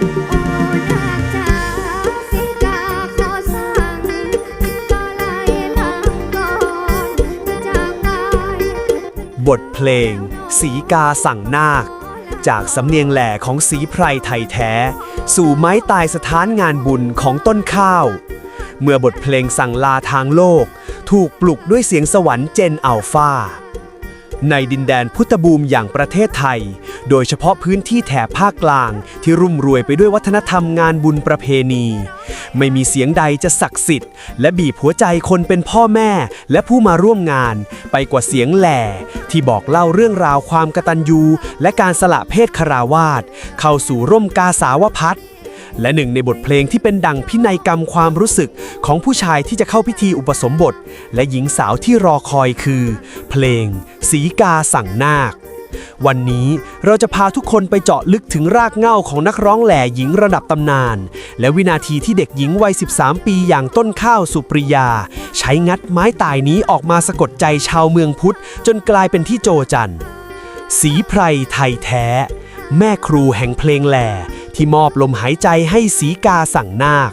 บทเพลง สีกาสั่งนาค จากสำเนียงแหล่ของสีไพรไทยแท้ สู่ไม้ตายสถานงานบุญของต้นข้าว เมื่อบทเพลงสั่งลาทางโลก ถูกปลุกด้วยเสียงสวรรค์เจนอัลฟา ในดินแดนพุทธบูมอย่างประเทศไทย โดยเฉพาะพื้นที่แถบภาคกลางที่รุ่มรวยไปด้วยวัฒนธรรมงานบุญประเพณี ไม่มีเสียงใดจะศักดิ์สิทธิ์ และบีบหัวใจคนเป็นพ่อแม่ และผู้มาร่วมงาน ไปกว่าเสียงแหล่ ที่บอกเล่าเรื่องราวความกตัญญู และการสละเพศคาราวาสเข้าสู่ร่มกาสาวพัฒน์ และหนึ่งในบทเพลงที่เป็นดังพินัยกรรมความรู้สึกของผู้ชายที่จะเข้าพิธีอุปสมบท และหญิงสาวที่รอคอยคือ เพลง สีกาสั่งนาค วันนี้เราจะพาทุกคนไปเจาะลึกถึงรากเหง้าของนักร้องแหล่หญิงระดับตำนาน และวินาทีที่เด็กหญิงวัย 13 ปีอย่างต้นข้าวสุปริยา ใช้งัดไม้ตายนี้ออกมาสะกดใจชาวเมืองพุทธ จนกลายเป็นที่โจจันสีไพรไทยแท้ แม่ครูแห่งเพลงแหล่ ที่มอบลมหายใจให้สีกาสั่งนาค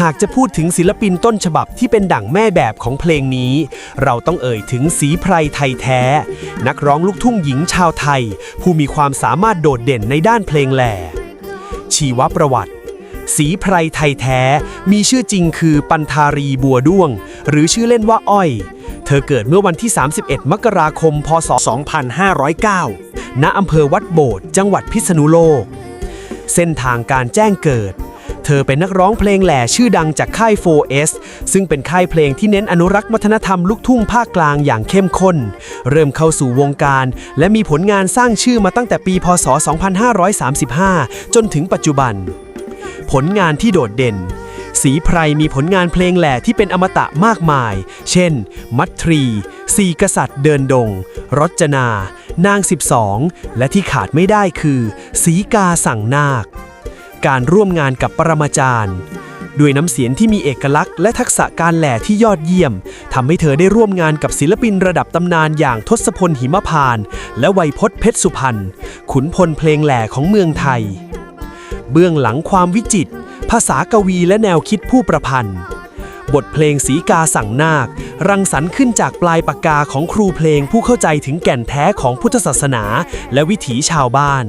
หากจะพูดถึงศิลปินต้นฉบับที่เป็นดั่งแม่แบบของเพลงนี้ เราต้องเอ่ยถึงสีไพรไทยแท้ นักร้องลูกทุ่งหญิงชาวไทย ผู้มีความสามารถโดดเด่นในด้านเพลงแหล่ ชีวประวัติสีไพรไทยแท้ มีชื่อจริงคือปันธารีบัวด้วง หรือชื่อเล่นว่าอ้อย เธอเกิดเมื่อวันที่ 31 มกราคม พศ 2509 ณ อำเภอวัดโบด จังหวัดพิษณุโลก เส้นทางการแจ้งเกิด เธอเป็นนักร้องเพลงแหล่ชื่อดังจากค่าย 4S ซึ่งเป็นค่ายเพลงที่เน้นอนุรักษ์วัฒนธรรมลูกทุ่งภาคกลางอย่างเข้มข้น เริ่มเข้าสู่วงการ และมีผลงานสร้างชื่อมาตั้งแต่ปี พศ 2535 จนถึงปัจจุบัน ผลงานที่โดดเด่นสีไพรมีผลงานเพลงแหล่ที่เป็นอมตะมากมาย เช่น มัตทรีสี่กษัตริย์เดินดง รจนา นาง 12 และที่ขาดไม่ได้คือ สีกาสั่งนาค การร่วมงานกับปรมาจารย์ด้วยน้ำเสียงที่มีเอกลักษณ์และทักษะการแหล่ที่ยอดเยี่ยมทำให้เธอได้ร่วมงานกับศิลปินระดับตำนานอย่างทศพลหิมพาน และไวยพจน์เพชรสุพรรณขุนพลเพลงแหล่ของเมืองไทย เบื้องหลังความวิจิตรภาษากวีและแนวคิดผู้ประพันธ์ บทเพลงสีกาสั่งนาค รังสรรค์ขึ้นจากปลายปากกาของครูเพลงผู้เข้าใจถึงแก่นแท้ของพุทธศาสนา และวิถีชาวบ้าน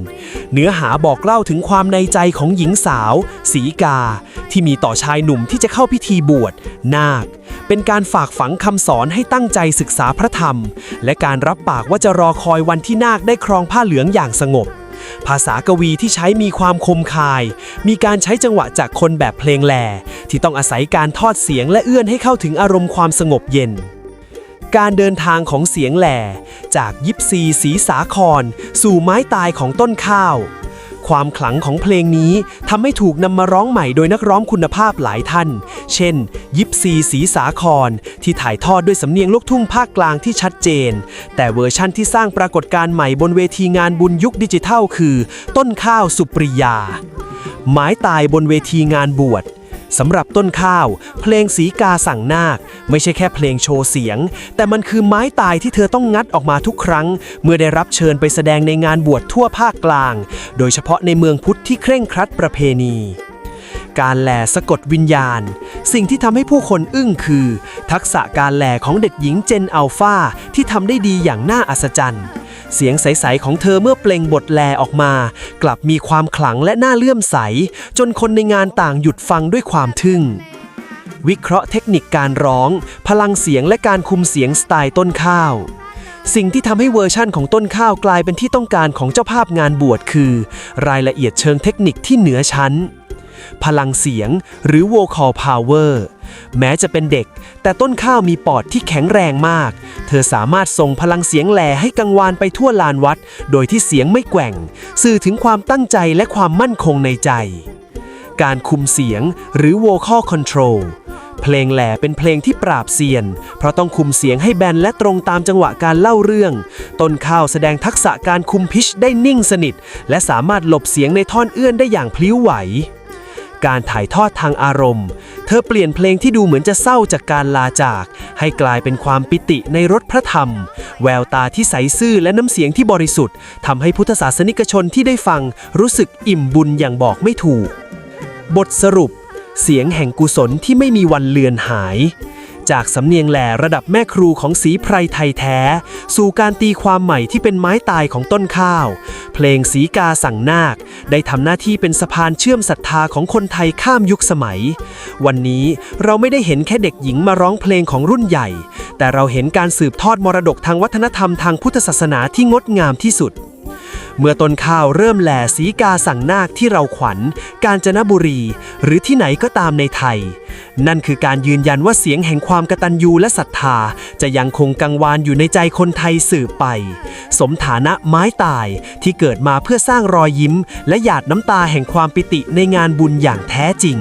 เนื้อหาบอกเล่าถึงความในใจของหญิงสาว สีกา ที่มีต่อชายหนุ่มที่จะเข้าพิธีบวชนาค เป็นการฝากฝังคำสอนให้ตั้งใจศึกษาพระธรรม และการรับปากว่าจะรอคอยวันที่นาคได้ครองผ้าเหลืองอย่างสงบ ภาษากวีที่ใช้มีความคมคาย มีการใช้จังหวะจากคนแบบเพลงแหล่ที่ต้องอาศัยการทอดเสียงและเอื้อนให้เข้าถึงอารมณ์ความสงบเย็น การเดินทางของเสียงแหล่ จากยิปซีสีสาคร สู่ไม้ตายของต้นข้าว ความขลังของเพลงนี้ทำให้ถูกนำมาร้องใหม่โดยนักร้องคุณภาพหลายท่าน เช่น ยิปซีสีสาคร ที่ถ่ายทอดด้วยสำเนียงลูกทุ่งภาคกลางที่ชัดเจน แต่เวอร์ชั่นที่สร้างปรากฏการณ์ใหม่บนเวทีงานบุญยุคดิจิทัลคือ ต้นข้าวสุปริยา หมายตายบนเวทีงานบวชสำหรับต้นข้าว เพลงสีกาสั่งนาค ไม่ใช่แค่เพลงโชว์เสียง แต่มันคือไม้ตายที่เธอต้องงัดออกมาทุกครั้ง เมื่อได้รับเชิญไปแสดงในงานบวชทั่วภาคกลาง โดยเฉพาะในเมืองพุทธที่เคร่งครัดประเพณีการแหล่สะกดวิญญาณ สิ่งที่ทำให้ผู้คนอึ้งคือ ทักษะการแหล่ของเด็กหญิงเจนอัลฟาที่ทำได้ดีอย่างน่าอัศจรรย์ เสียงใส ๆ ของเธอเมื่อเปล่งบทแลออกมา กลับมีความขลังและน่าเลื่อมใส จนคนในงานต่างหยุดฟังด้วยความทึ่ง วิเคราะห์เทคนิคการร้อง พลังเสียงและการคุมเสียงสไตล์ต้นข้าว สิ่งที่ทำให้เวอร์ชั่นของต้นข้าวกลายเป็นที่ต้องการของเจ้าภาพงานบวชคือ รายละเอียดเชิงเทคนิคที่เหนือชั้น พลังเสียงหรือ vocal power แม้จะเป็นเด็ก แต่ต้นข้าวมีปอดที่แข็งแรงมาก เธอสามารถส่งพลังเสียงแหล่ให้กังวานไปทั่วลานวัด โดยที่เสียงไม่แกว่ง สื่อถึงความตั้งใจและความมั่นคงในใจการคุมเสียงหรือ vocal control เพลงแหล่เป็นเพลงที่ปราบเซียน เพราะต้องคุมเสียงให้แบนและตรงตามจังหวะการเล่าเรื่อง ต้นข้าวแสดงทักษะการคุมพิชได้นิ่งสนิท และสามารถหลบเสียงในท่อนเอื้อนได้อย่างพลิ้วไหวการถ่ายทอดทางอารมณ์ เธอเปลี่ยนเพลงที่ดูเหมือนจะเศร้าจากการลาจาก ให้กลายเป็นความปิติในรถพระธรรม แววตาที่ใสซื่อและน้ำเสียงที่บริสุทธิ์ทำให้พุทธศาสนิกชนที่ได้ฟังรู้สึกอิ่มบุญอย่างบอกไม่ถูก บทสรุป เสียงแห่งกุศลที่ไม่มีวันเลือนหาย จากสำเนียงแหล่ระดับแม่ครูของสีไพรไทยแท้ สู่การตีความใหม่ที่เป็นไม้ตายของต้นข้าว เพลงสีกาสั่งนาค ได้ทำหน้าที่เป็นสะพานเชื่อมศรัทธาของคนไทยข้ามยุคสมัย วันนี้เราไม่ได้เห็นแค่เด็กหญิงมาร้องเพลงของรุ่นใหญ่ แต่เราเห็นการสืบทอดมรดกทางวัฒนธรรมทางพุทธศาสนาที่งดงามที่สุด เมื่อต้นข้าวเริ่มแหล่สีกาสั่งนาคที่เราขวัญ กาญจนบุรี หรือที่ไหนก็ตามในไทย นั่นคือการยืนยันว่าเสียงแห่งความกตัญญูและศรัทธา จะยังคงกังวานอยู่ในใจคนไทยสืบไป สมฐานะไม้ตายที่เกิดมาเพื่อสร้างรอยยิ้ม และหยาดน้ำตาแห่งความปิติในงานบุญอย่างแท้จริง